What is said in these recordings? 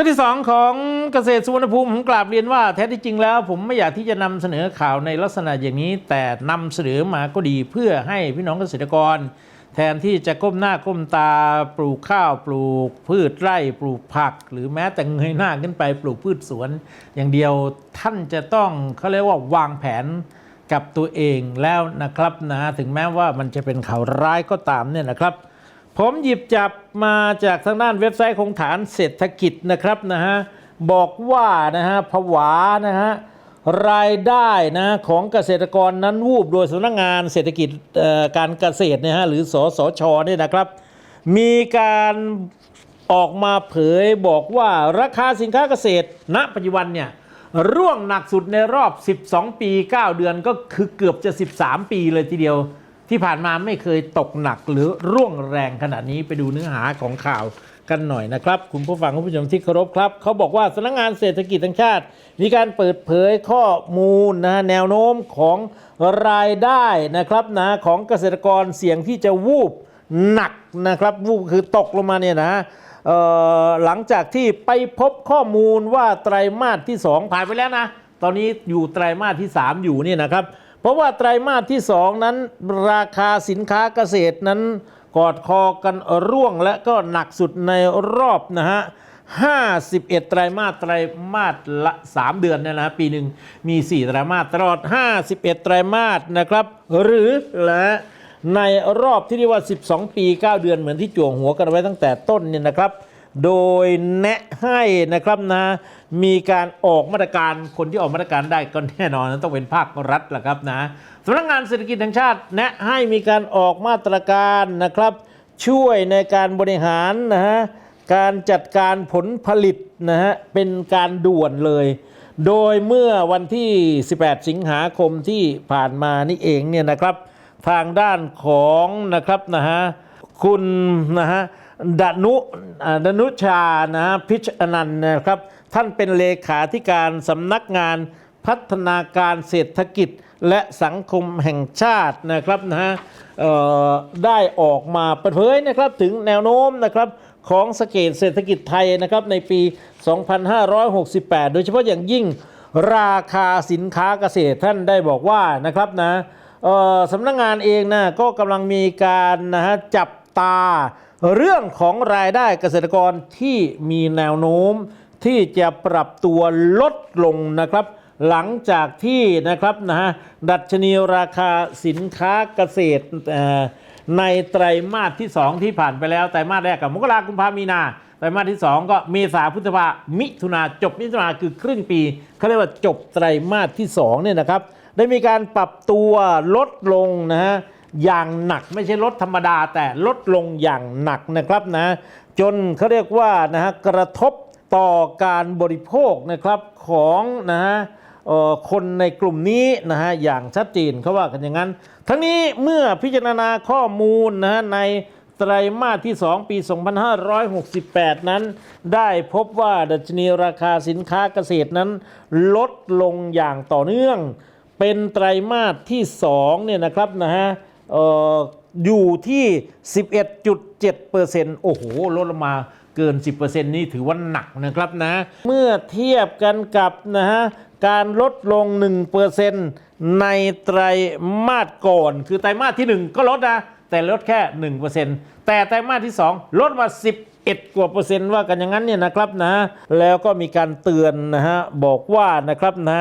ช่วงที่ 2 ของเกษตรสุวรรณภูมิผมกราบเรียนว่าแท้ที่จริงแล้ว ผมไม่อยากที่จะนำเสนอข่าวในลักษณะอย่างนี้ แต่นำเสนอมาก็ดีเพื่อให้พี่น้องเกษตรกร แทนที่จะก้มหน้าก้มตา ปลูกข้าวปลูก พืชไร่ปลูกผัก หรือแม้แต่เงยหน้าขึ้นไปปลูกพืชสวน อย่างเดียวท่านจะต้องเขาเรียกว่าวางแผนกับตัวเองแล้วนะครับนะถึงแม้ว่ามันจะเป็นข่าวร้ายก็ตามเนี่ยนะครับ ผมหยิบจับมาจากทางด้านเว็บไซต์ของฐานเศรษฐกิจนะครับนะฮะบอกว่านะฮะผวานะฮะรายได้นะของเกษตรกรนั้นวูบโดยสำนักงานเศรษฐกิจการเกษตรนี่ยฮะหรือสสชเนี่ยนะครับ มีการออกมาเผยบอกว่าราคาสินค้าเกษตร ณ ปัจจุบันเนี่ยร่วงหนักสุดในรอบ 12 ปี 9 เดือนก็คือเกือบจะ 13 ปีเลยทีเดียว ที่ผ่านมาไม่เคยตกหนักหรือร่วงแรงขนาดนี้ไปดูเนื้อหาของข่าวกันหน่อยนะครับ คุณผู้ฟังคุณผู้ชมที่เคารพครับเขาบอกว่าสำนักงานเศรษฐกิจแห่งชาติ มีการเปิดเผยข้อมูลนะแนวโน้มของรายได้นะครับนะของเกษตรกรเสี่ยงที่จะวูบหนักนะครับวูบคือตกลงมาเนี่ยนะหลังจากที่ไปพบข้อมูลว่าไตรมาสที่ 2 ผ่านไปแล้วนะ ตอนนี้อยู่ไตรมาสที่ 3 อยู่นี่นะครับ เพราะว่าไตรมาสที่ 2 นั้น ราคาสินค้าเกษตรนั้นกอดคอกันร่วงและก็หนักสุดในรอบนะฮะ 51 ไตรมาสไตรมาสละ 3 เดือนเนี่ยนะปีหนึ่งมี 4 ไตรมาสตลอด 51 ไตรมาสนะครับ หรือและในรอบที่เรียกว่า 12 ปี 9 เดือนเหมือนที่จ่วหัวกันไว้ตั้งแต่ต้นเนี่ยนะครับ โดยแนะให้นะครับนะมีการออกมาตรการคนที่ออกมาตรการได้ก็แน่นอนนะต้องเป็นภาครัฐแหละครับนะสำนักงานเศรษฐกิจแห่งชาติ แนะให้มีการออกมาตรการนะครับ ช่วยในการบริหารนะฮะการจัดการผลผลิตนะฮะเป็นการด่วนเลย โดยเมื่อวันที่ 18 สิงหาคมที่ผ่านมานี่เองเนี่ยนะครับ ทางด้านของนะครับนะฮะคุณนะฮะ ดนุอ่าดนุชานะพิชอนันต์นะครับ ท่านเป็นเลขาธิการสำนักงานพัฒนาการเศรษฐกิจและสังคมแห่งชาตินะครับนะฮะได้ออกมาเปิดเผยนะครับถึงแนวโน้มนะครับของสเกตเศรษฐกิจไทยนะครับในปี 2568 โดยเฉพาะอย่างยิ่งราคาสินค้าเกษตรท่านได้บอกว่านะครับนะสำนักงานเองนะก็กำลังมีการนะฮะจับตา เรื่องของรายได้เกษตรกรที่มีแนวโน้ม ที่จะปรับตัวลดลงนะครับ หลังจากที่นะครับนะฮะดัชนีราคาสินค้าเกษตรในไตรมาสที่ 2 ที่ผ่านไปแล้วไตรมาสแรกกับมกราคมกุมภามีนาไตรมาสที่ 2 ก็เมษาพฤษภามิถุนาจบมิถุนาคือครึ่งปีเขาเรียกว่าจบไตรมาสที่2เนี่ยนะครับ ได้มีการปรับตัวลดลงนะฮะ อย่างหนักไม่ใช่ลดธรรมดาแต่ลดลงอย่างหนักนะครับนะจนเขาเรียกว่านะฮะกระทบต่อการบริโภคนะครับของนะฮะคนในกลุ่มนี้นะฮะอย่างชัดเจนเขาว่ากันอย่างนั้น ทั้งนี้เมื่อพิจารณาข้อมูลนะฮะในไตรมาสที่ 2 ปี 2568 นั้น ได้พบว่าดัชนีราคาสินค้าเกษตรนั้น ลดลงอย่างต่อเนื่อง เป็นไตรมาสที่2เนี่ยนะครับนะฮะ อยู่ที่ 11.7%โอ้โห ลดลงมาเกิน 10%นี่ถือว่าหนักนะครับนะ เมื่อเทียบกันกับนะฮะการลดลง 1%ในไตรมาสก่อน คือไตรมาสที่ 1 ก็ลดนะ แต่ลดแค่ 1%แต่ไตรมาสที่ 2 ลดมา10กว่าเปอร์เซ็นต์ว่ากันอย่างนั้นเนี่ยนะครับนะ แล้วก็มีการเตือนนะฮะบอกว่านะครับนะ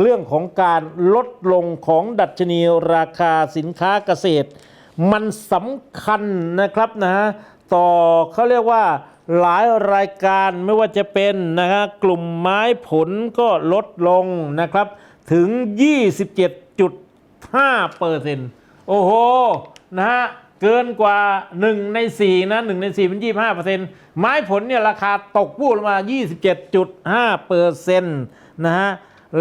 เรื่องของการลดลงของดัชนีราคาสินค้าเกษตร มันสำคัญนะครับนะฮะต่อเขาเรียกว่าหลายรายการไม่ว่าจะเป็นนะฮะกลุ่มไม้ผลก็ลดลงนะครับ ถึง 27.5เปอร์เซ็นต์โอ้โหนะฮะเกินกว่า 1 ใน 4 นะ 1 ใน4เป็น25เปอร์เซ็นต์ไม้ผลเนี่ยราคาตกพูดลงมา 27.5เปอร์เซ็นต์นะฮะ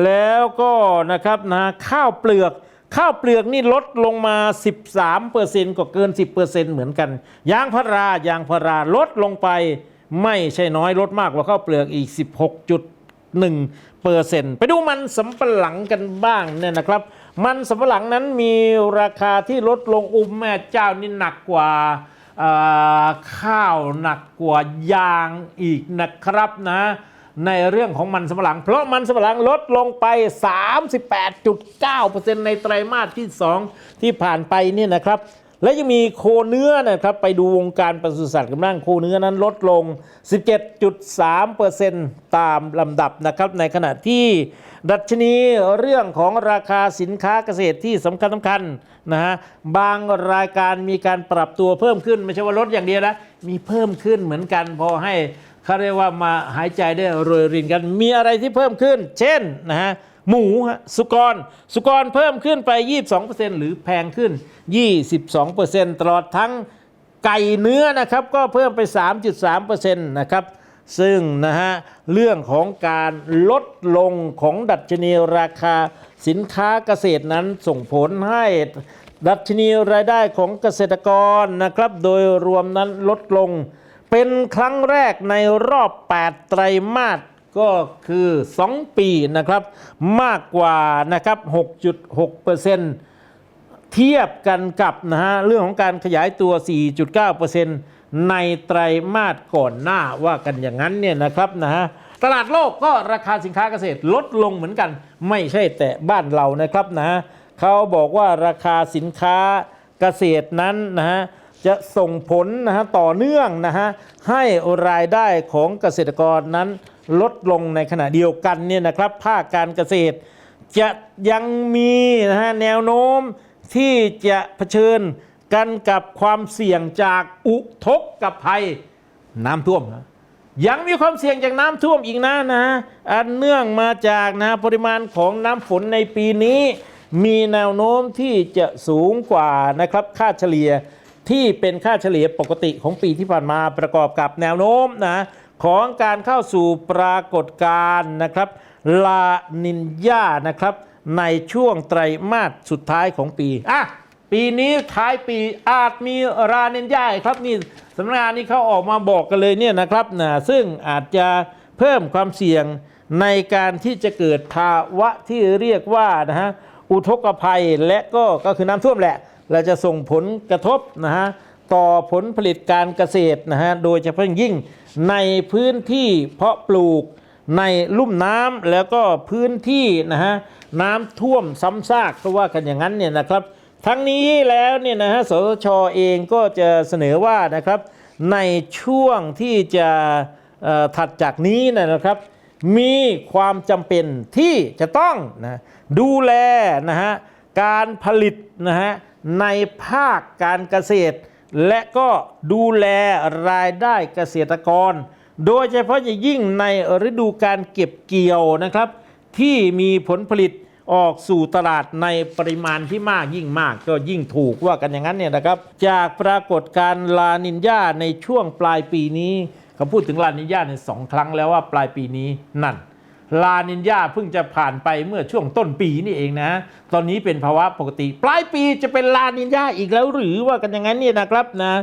แล้วก็นะครับนะข้าวเปลือก ข้าวเปลือกนี่ลดลงมา 13เปอร์เซ็นต์ก็เกิน 10เปอร์เซ็นต์เหมือนกัน ยางพารายางพาราลดลงไป ไม่ใช่น้อยลดมากกว่าข้าวเปลือกอีก 16.1เปอร์เซ็นต์ไปดูมันสำปะหลังกันบ้างเนี่ยนะครับ มันสำปะหลังนั้นมีราคาที่ลดลงอุ้มแม่เจ้านี่หนักกว่าอ่าข้าวหนักกว่ายางอีกนะครับนะ ในเรื่องของมันสำปะหลัง เพราะมันสำปะหลังลดลงไป 38.9%ในไตรมาสที่ 2 ที่ผ่านไปเนี่ยนะครับ และยังมีโคเนื้อนะครับไปดูวงการปศุสัตว์กันบ้างโคเนื้อนั้นลดลง 17.3%ตามลำดับนะครับ ในขณะที่ดัชนีเรื่องของราคาสินค้าเกษตรที่สำคัญสำคัญนะฮะบางรายการมีการปรับตัวเพิ่มขึ้น ไม่ใช่ว่าลดอย่างเดียวนะมีเพิ่มขึ้นเหมือนกันพอให้ เขาเรียกว่ามาหายใจได้โรยรินกัน มีอะไรที่เพิ่มขึ้น เช่นนะฮะหมูฮะสุกร สุกรเพิ่มขึ้นไป 22%หรือแพงขึ้น 22%ตลอดทั้งไก่เนื้อนะครับก็เพิ่มไป 3.3%นะครับซึ่งนะฮะเรื่องของการลดลงของดัชนีราคาสินค้าเกษตรนั้นส่งผลให้ดัชนีรายได้ของเกษตรกรนะครับ โดยรวมนั้นลดลง เป็นครั้งแรกในรอบ 8 ไตรมาสก็คือ 2 ปีนะครับ มากกว่านะครับ 6.6%เทียบกันกับนะฮะเรื่องของการขยายตัว 4.9%ในไตรมาสก่อนหน้าว่ากันอย่างนั้นเนี่ยนะครับนะฮะตลาดโลกก็ราคาสินค้าเกษตรลดลงเหมือนกัน ไม่ใช่แต่บ้านเรานะครับนะฮะเขาบอกว่าราคาสินค้าเกษตรนั้นนะฮะ จะส่งผลนะฮะต่อเนื่องนะฮะให้รายได้ของเกษตรกรนั้นลดลงในขณะเดียวกันเนี่ยนะครับภาคการเกษตร จะยังมีนะฮะแนวโน้มที่จะเผชิญกันกับความเสี่ยงจากอุทกภัยน้ำท่วมนะยังมีความเสี่ยงจากน้ำท่วมอีกนะนะอันเนื่องมาจากนะปริมาณของน้ำฝนในปีนี้ มีแนวโน้มที่จะสูงกว่านะครับค่าเฉลี่ย ที่เป็นค่าเฉลี่ยปกติของปีที่ผ่านมาประกอบกับแนวโน้มนะของการเข้าสู่ปรากฏการณ์นะครับลานินยานะครับในช่วงไตรมาสสุดท้ายของปีอะปีนี้ท้ายปีอาจมีลานินยาครับนี่สำนักงานนี้เขาออกมาบอกกันเลยเนี่ยนะครับนะซึ่งอาจจะเพิ่มความเสี่ยงในการที่จะเกิดภาวะที่เรียกว่านะฮะอุทกภัยและก็ก็คือน้ำท่วมแหละ และจะส่งผลกระทบนะฮะต่อผลผลิตการเกษตรนะฮะโดยเฉพาะยิ่งในพื้นที่เพาะปลูกในลุ่มน้ำแล้วก็พื้นที่นะฮะน้ำท่วมซ้ำซากก็ว่ากันอย่างนั้นเนี่ยนะครับ ทั้งนี้แล้วเนี่ยนะฮะสสชเองก็จะเสนอว่านะครับ ในช่วงที่จะถัดจากนี้นะนะครับ มีความจำเป็นที่จะต้องนะดูแลนะฮะการผลิตนะฮะ ในภาคการเกษตร และก็ดูแลรายได้เกษตรกร โดยเฉพาะอย่างยิ่งในฤดูการเก็บเกี่ยวนะครับ ที่มีผลผลิตออกสู่ตลาดในปริมาณที่มากยิ่งมากก็ยิ่งถูกว่ากันอย่างนั้นเนี่ยนะครับ จากปรากฏการณ์ลานินยาในช่วงปลายปีนี้เขาพูดถึงลานินยาในสองครั้งแล้วว่าปลายปีนี้นั่น ลานินยาเพิ่งจะผ่านไปเมื่อช่วงต้นปีนี่เองนะ ตอนนี้เป็นภาวะปกติ ปลายปีจะเป็นลานินยาอีกแล้วหรือว่ากันอย่างนั้นเนี่ยนะครับนะ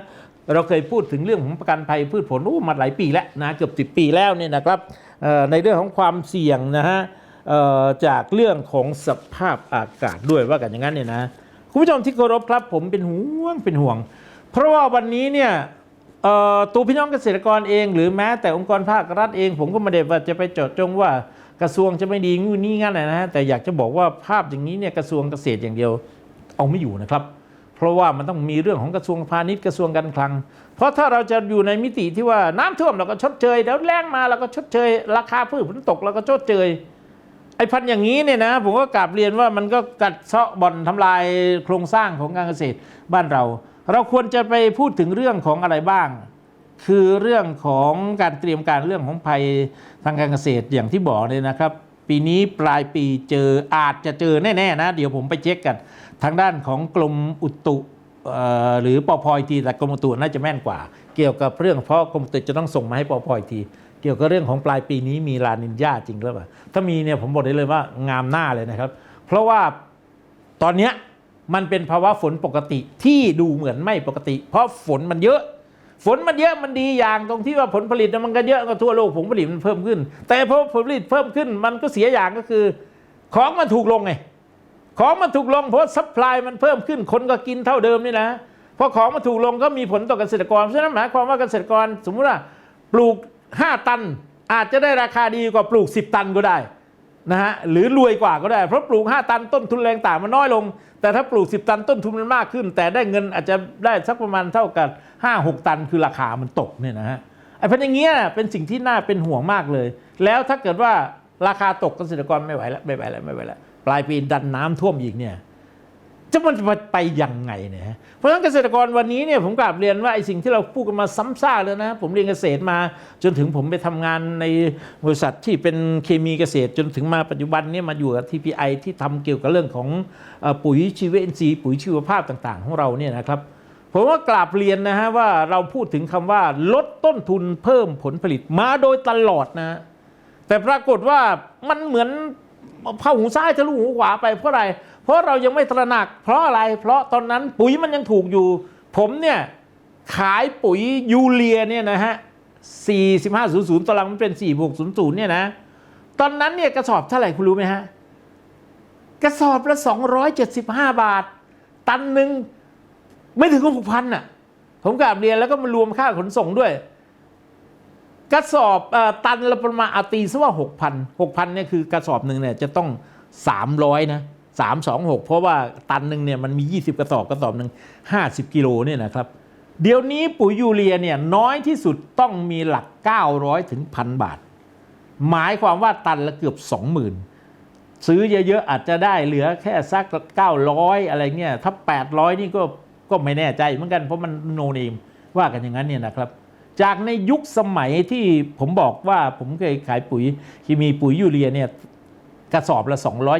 เราเคยพูดถึงเรื่องของประกันภัยพืชผลโอ้มาหลายปีแล้วนะเกือบสิปีแล้วเนี่ยนะครับในเรื่องของความเสี่ยงนะฮะจากเรื่องของสภาพอากาศด้วยว่ากันอย่างนั้นเนี่ยนะคุณผู้ชมที่เคารพครับผมเป็นห่วงเป็นห่วง เพราะว่าวันนี้เนี่ย ตัวพี่น้องเกษตรกรเอง หรือแม้แต่องค์กรภาครัฐเอง ผมก็ไม่ได้ว่าจะไปเจาะจงว่ากระทรวงจะไม่ดีงูนี่งั้นนะฮะแต่อยากจะบอกว่าภาพอย่างนี้เนี่ยกระทรวงเกษตรอย่างเดียวเอาไม่อยู่นะครับ เพราะว่ามันต้องมีเรื่องของกระทรวงพาณิชย์กระทรวงการคลัง เพราะถ้าเราจะอยู่ในมิติที่ว่าน้ำท่วมเราก็ชดเชยแล้วแล้งมาเราก็ชดเชย ราคาพืชผลตกเราก็ชดเชยไอ้พันธุ์อย่างนี้เนี่ยนะผมก็กราบเรียนว่ามันก็กัดเซาะบ่อนทำลายโครงสร้างของการเกษตรบ้านเรา เราควรจะไปพูดถึงเรื่องของอะไรบ้าง คือเรื่องของการเตรียมการเรื่องของภัยทางการเกษตรอย่างที่บอกเลยนะครับ ปีนี้ปลายปีเจออาจจะเจอแน่ๆนะ เดี๋ยวผมไปเช็คกัน ทางด้านของกรมอุตุหรือปอพอีทีแต่กรมอุตุน่าจะแม่นกว่า เกี่ยวกับเรื่องเพราะกรมอุตุจะต้องส่งมาให้ปอพอีที เกี่ยวกับเรื่องของปลายปีนี้มีลานินยาจริงหรือเปล่าถ้ามีเนี่ยผมบอกได้เลยว่างามหน้าเลยนะครับ เพราะว่าตอนเนี้ย มันเป็นภาวะฝนปกติที่ดูเหมือนไม่ปกติ เพราะฝนมันเยอะ ฝนมันเยอะมันดีอย่างตรงที่ว่าผลผลิตมันก็เยอะก็ทั่วโลกผลผลิตมันเพิ่มขึ้น แต่พอผลผลิตเพิ่มขึ้นมันก็เสียอย่างก็คือ ของมันถูกลงไงของมันถูกลงเพราะซัพพลายมันเพิ่มขึ้นคนก็กินเท่าเดิมนี่นะพอของมาถูกลงก็มีผลต่อเกษตรกรเพราะฉะนั้นหมายความว่าเกษตรกรสมมุติว่าปลูก 5 ตันอาจจะได้ราคาดีกว่าปลูก 10 ตันก็ได้ นะฮะหรือรวยกว่าก็ได้ เพราะปลูก 5 ตันต้นทุนแรงต่างมันน้อยลง แต่ถ้าปลูก 10 ตันต้นทุนมันมากขึ้น แต่ได้เงินอาจจะได้สักประมาณเท่ากัน 5-6 ตันคือราคามันตกเนี่ยนะฮะไอ้พันอย่างเงี้ยเป็นสิ่งที่น่าเป็นห่วงมากเลย แล้วถ้าเกิดว่าราคาตกเกษตรกรไม่ไหวแล้วไม่ไหวแล้วไม่ไหวแล้วปลายปีดันน้ำท่วมอีกเนี่ย จะมันจะไปยังไงเนี่ยเพราะฉะนั้นเกษตรกรวันนี้เนี่ยผมกราบเรียนว่าไอ้สิ่งที่เราพูดกันมาซ้ำซากเลยนะผมเรียนเกษตรมาจนถึงผมไปทำงานในบริษัทที่เป็นเคมีเกษตรจนถึงมาปัจจุบันเนี่ยมาอยู่กับ TPI ที่ทำเกี่ยวกับเรื่องของปุ๋ยชีวอินทรีย์ปุ๋ยชีวภาพต่างๆ ของเราเนี่ยนะครับผมว่ากราบเรียนนะฮะว่าเราพูดถึงคำว่าลดต้นทุนเพิ่มผลผลิตมาโดยตลอดนะ แต่ปรากฏว่ามันเหมือนเข้าหูซ้ายทะลุหูขวาไปเพราะอะไร เพราะเรายังไม่ตระหนัก เพราะอะไร เพราะตอนนั้นปุ๋ยมันยังถูกอยู่ ผมเนี่ยขายปุ๋ยยูเรียเนี่ยนะฮะ4500ตารางมันเป็น4600เนี่ยนะ ตอนนั้นเนี่ยกระสอบเท่าไหร่คุณรู้ไหมฮะ กระสอบละ 275 บาท ตันหนึ่งไม่ถึงหกพันอะ ผมกลับเรียนแล้วก็มารวมค่าขนส่งด้วย กระสอบอตันละประมาณอาตีซะว่าหกพันหกพันเนี่ยคือกระสอบหนึ่งเนี่ยจะต้องสามร้อยนะ สามสองหกเพราะว่าตันหนึ่งเนี่ยมันมี 20 กระสอบกระสอบหนึ่งห้าสิบกิโลเนี่ยนะครับ เดี๋ยวนี้ปุ๋ยยูเรียเนี่ยน้อยที่สุดต้องมีหลัก 900 ถึงพันบาท หมายความว่าตันละเกือบ 20,000 ซื้อเยอะๆ อาจจะได้เหลือแค่สัก 900 อะไรเงี้ยถ้า 800 นี่ก็ก็ไม่แน่ใจเหมือนกันเพราะมันโนเนมว่ากันอย่างนั้นเนี่ยนะครับจากในยุคสมัยที่ผมบอกว่าผมเคยขายปุ๋ยเคมีปุ๋ยยูเรียเนี่ยกระสอบละ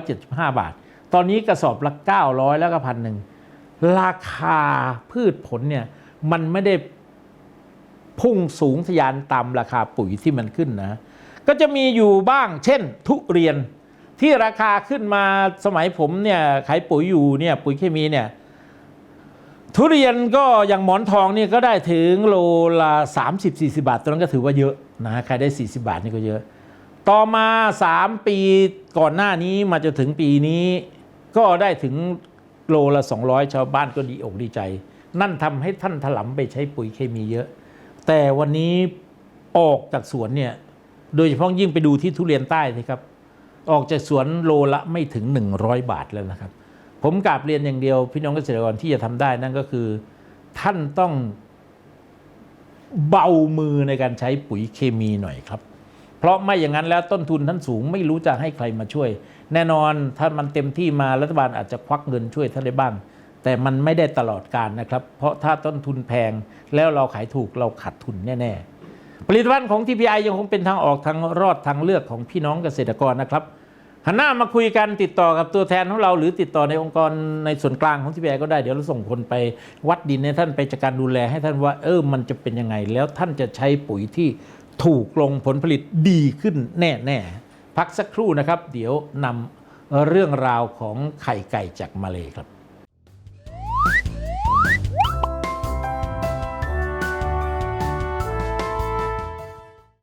275 บาท ตอนนี้กระสอบละ 900 แล้วก็พันหนึ่งราคาพืชผลเนี่ยมันไม่ได้พุ่งสูงทะยานตามราคาปุ๋ยที่มันขึ้นนะ ก็จะมีอยู่บ้าง เช่น ทุเรียนที่ราคาขึ้นมาสมัยผมเนี่ยขายปุ๋ยอยู่เนี่ยปุ๋ยเคมีเนี่ยทุเรียนก็อย่างหมอนทองเนี่ยก็ได้ถึงโลละ 30-40 บาทตอนนั้นก็ถือว่าเยอะนะใครได้ 40 บาทนี่ก็เยอะ ต่อมา 3 ปีก่อนหน้านี้มาจนถึงปีนี้ ก็ได้ถึงโลละ 200 ชาวบ้านก็ดีอกดีใจ นั่นทำให้ท่านถลำไปใช้ปุ๋ยเคมีเยอะ แต่วันนี้ออกจากสวนเนี่ยโดยเฉพาะยิ่งไปดูที่ทุเรียนใต้สิครับ ออกจากสวนโลละไม่ถึง 100 บาทแล้วนะครับ ผมกราบเรียนอย่างเดียวพี่น้องเกษตรกรที่จะทำได้นั่นก็คือท่านต้องเบามือในการใช้ปุ๋ยเคมีหน่อยครับ เพราะไม่อย่างนั้นแล้วต้นทุนท่านสูงไม่รู้จะให้ใครมาช่วย แน่นอนถ้ามันเต็มที่มารัฐบาลอาจจะควักเงินช่วยท่านได้บ้าง แต่มันไม่ได้ตลอดการนะครับ เพราะถ้าต้นทุนแพงแล้วเราขายถูกเราขาดทุนแน่ๆ ผลิตภัณฑ์ของ TPI ยังคงเป็นทางออกทางรอดทางเลือกของพี่น้องเกษตรกรนะครับหันหน้ามาคุยกันติดต่อกับตัวแทนของเรา หรือติดต่อในองค์กรในส่วนกลางของ TPI ก็ได้เดี๋ยวเราส่งคนไปวัดดินให้ท่านไปจัดการดูแลให้ท่านว่าเออมันจะเป็นยังไง แล้วท่านจะใช้ปุ๋ยที่ ถูกลงผลผลิตดีขึ้นแน่ๆ พักสักครู่นะครับ เดี๋ยวนำเรื่องราวของไข่ไก่จากมาเลยครับ